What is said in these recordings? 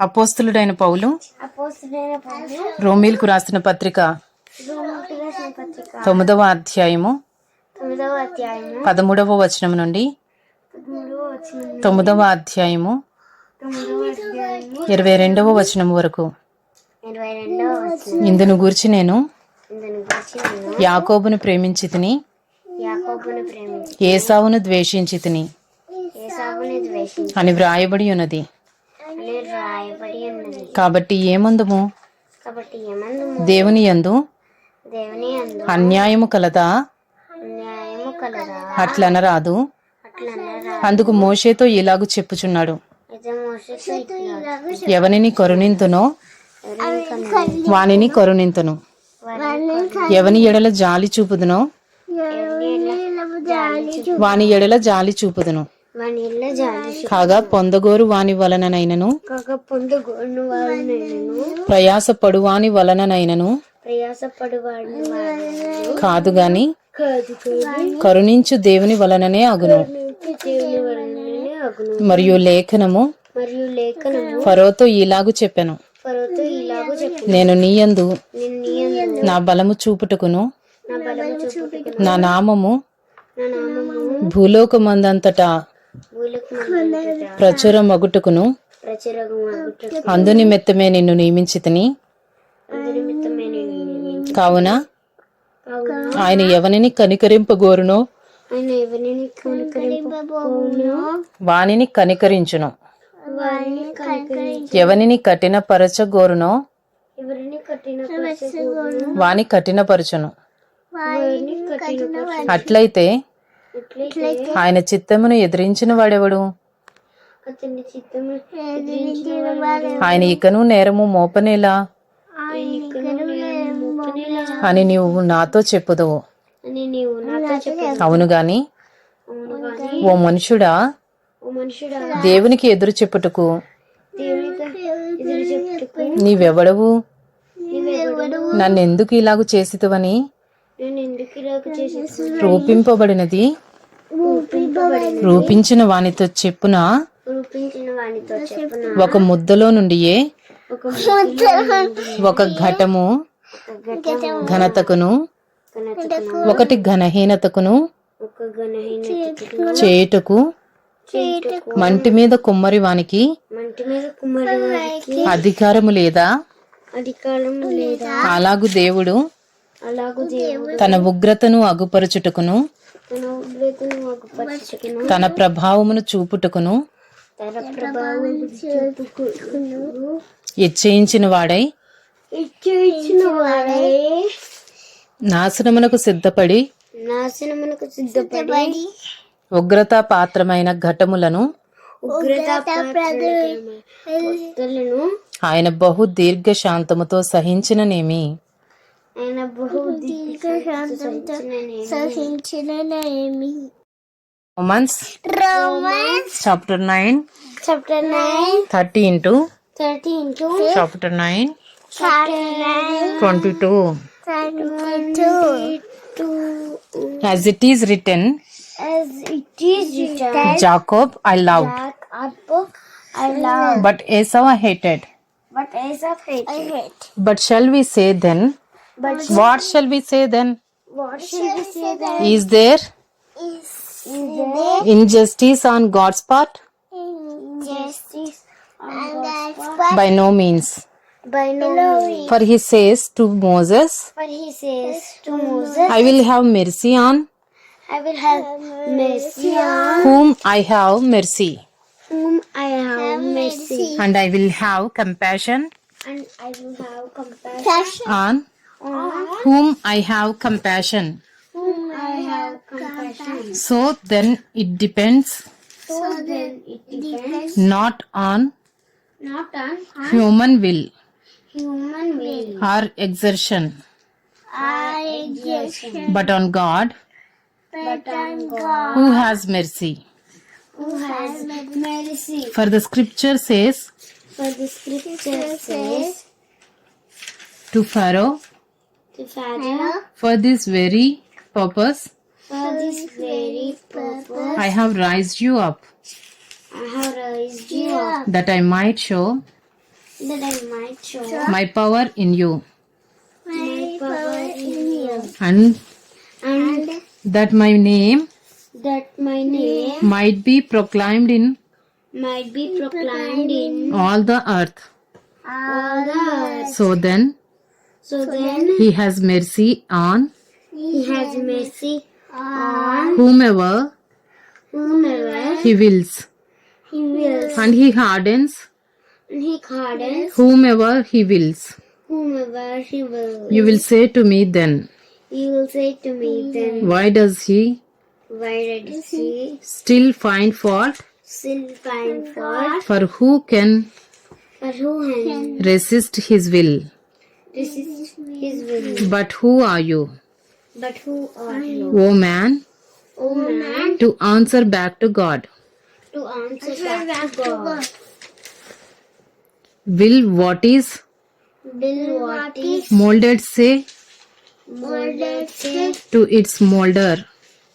అపోస్తులుడైన పౌలు. రోమిల్కు రాసిన పత్రిక తొమ్మిదవ అధ్యాయము. పదమూడవ వచనం నుండి తొమ్మిదవ అధ్యాయము. ఇరవై రెండవ వచనం వరకు. ఇందును గురించి నేను యాకోబును ప్రేమించి తిని ఏసావును ద్వేషించి తిని అని వ్రాయబడి ఉన్నది. రాయబడి ఉన్నది కాబట్టి ఏమందుము? కాబట్టి దేవుని యందు దేవుని అన్యాయము కలదా? న్యాయము కలదా? అట్లనరాదు. అట్లనరా అందుకు మోషేతో ఇలాగు చెప్పుచున్నాడు. ఎవనిని కరుణింతునో వానిని కరుణింతును. ఎవని ఎడల జాలి చూపుదునో? వాని ఎడల జాలి చూపుదును. కాగా పొందగోరు వాని వలననైనను ప్రయాసపడు వాని వలననైనను కాదు గాని కరుణించు దేవుని వలననే అగును. మరియు లేఖనము ఫరోతో ఇలాగు చెప్పాను. నేను నీయందు నా బలము చూపుటకును నా నామము భూలోకమందంతటా ప్రచుర మగుటకును అందు మెత్తమే నిన్ను నియమించితిని. కావున ఆయన ఎవరిని కనికరింపగోరునో వాణిని కనికరించును. ఎవరిని కఠినపరచగోరునో వాణి కఠినపరచును. అట్లయితే ఆయన చిత్తమును ఎదిరించిన వాడెవడు? ఆయన ఇకను నేరము మోపనేలా? అని నీవు నాతో చెప్పుదు అవును గాని ఓ మనుషుడా? దేవునికి ఎదురు చెప్పుటకు. నీవెవడవు? నన్నెందుకు ఇలాగ చేసితవని? రూపింపబడినది. రూపించిన వానితో చెప్పున? ఒక ముద్దలో నుండి ఒక ఘటము ఘనతకును ఒకటి ఘనహీనతకును చేయుటకు మంటి మీద కుమ్మరి వానికి అధికారము లేదా? అలాగు దేవుడు తన ఉగ్రతను అగుపరచుటకును తన ఉగ్రతను అగుపరచుకును తన ప్రభావమును చూపుటకును ఇచ్చయించిన వాడై నాశనమునకు సిద్ధపడి నాశనమునకు సిద్ధపడి ఉగ్రతా పాత్రమైన ఘటములను ఆయన బహు దీర్ఘ శాంతముతో సహించిననేమి? ఆయన బహు సహించిననేమి Romans Romans chapter nine chapter nine thirty into thirty into chapter nine chapter nine twenty two two as it is return as it is written Jacob I love that our book I love but ఏసవ్ I hated but as of hate I hate but shall we say then But what shall we say then? What shall we say then? Is there is there injustice on God's part? Injustice on God's part? By no means. By no means. For he says to Moses. For he says to Moses. I will have mercy on. I will have mercy on. Whom I have mercy. Whom I have mercy. And I will have compassion. And I will have compassion. On uh-huh. whom I have compassion. whom I have compassion. So then it depends. So then it depends. Not on not on human will. human will. Or exertion, or exertion, but on God. But on God. Who has mercy. who has mercy. For the scripture says For the scripture says to Pharaoh, to Pharaoh, For this very purpose for this very purpose I have raised you up, I have raised you up, that I might show that I might show my power in you, my power in you, and and that my name that my name might be proclaimed in might be proclaimed in all the earth. all the earth. So then, So then he has mercy on he has mercy on whomever whomever he wills, he wills, and he hardens and he pardons whomever he wills. whomever he wills. You will say to me then, You will say to me then, Why does he why did he still find fault? still find fault For who can for who can resist his will? Resist his will? But who are you, But who are you, O oh, man, O man, to answer back to God? to answer back to God? Will what is? Will what is molded say? molded say to its molder,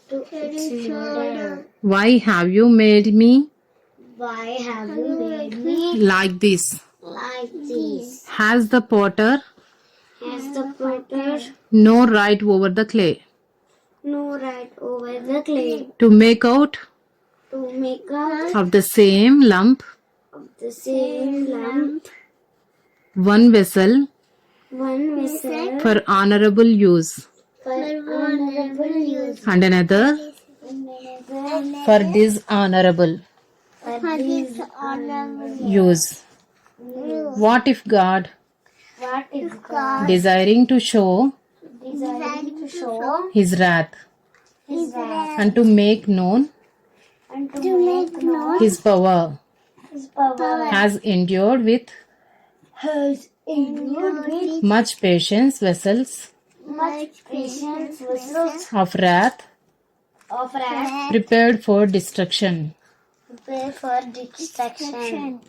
to its molder? Why have you made me? Why have you made me? like this? like this? Has the potter Has the potter no right over the clay. No right over the clay. To make out to make out of the same lump. of the same lump. One vessel one vessel for honorable use. for honorable use. And another for dishonorable for this honorable use? What if God, What is God? Desiring to show desiring to show his wrath. His wrath. and to make known and to make known his power, his power. Has endured with has endured with much patience vessels much patience vessels of wrath of wrath prepared for destruction? prepare for destruction.